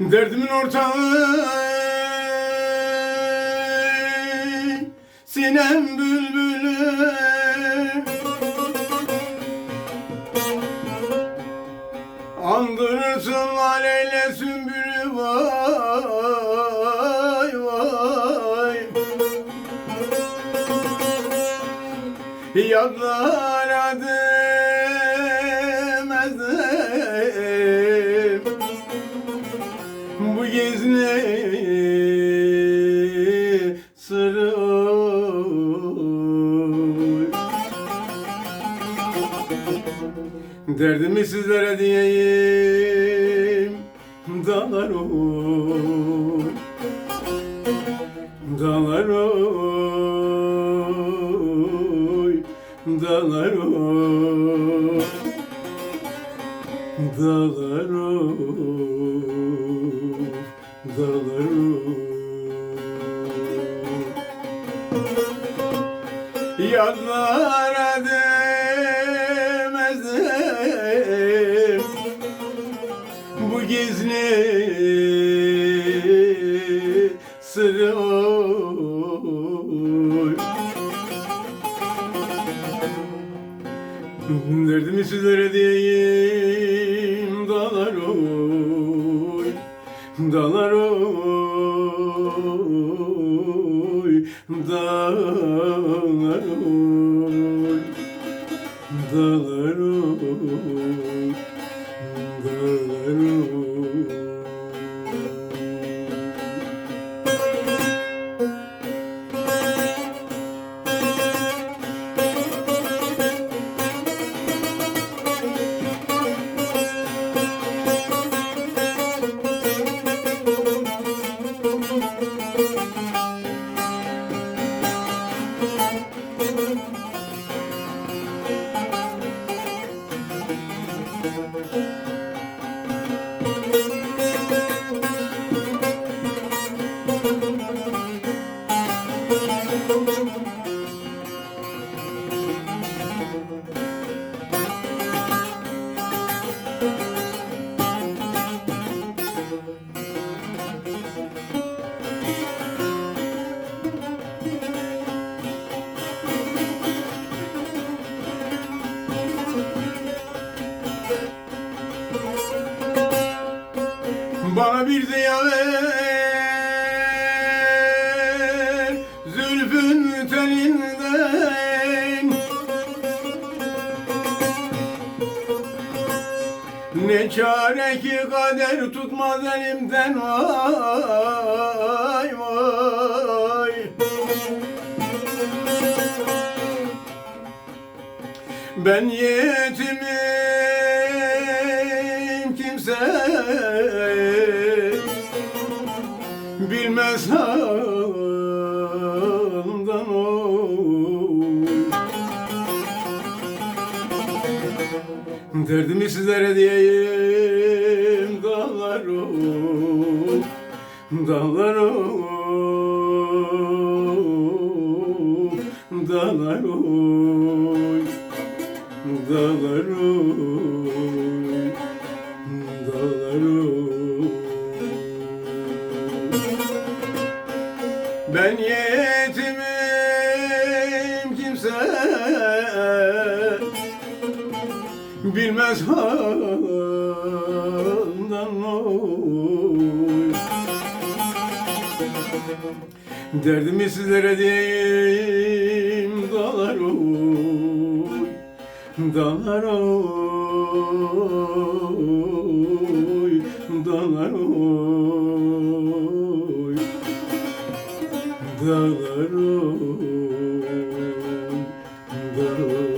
Derdimin ortağı. Sinem bülbülü. Andırırsın laleyle sümbülü. Vay vay. Yadlara demezdim gizli sırrı. Derdimi sizlere diyeyim Dağlar oy. Dağlar oy Dağlar oy. Dağlar oy Yadlara demezdim Bu gizli sırrı. Derdimi sizlere diyeyim Dağlar oy Dağlar oy Dağlar oy Bana bir ziya ver Zülfün telinden. Ne çare ki kader tutmaz elimden Vay vay. Ben yetimim bilmez halımdan oy. Derdimi sizlere diyeyim dağlar oy, dağlar oy, dağlar oy. Dağlar oy, Ben yetimim kimse bilmez dağlardan oy. Derdimi sizlere diyeyim dağlar oy Dağlar oy Dağlar oy Dağlar oy Dağlar oy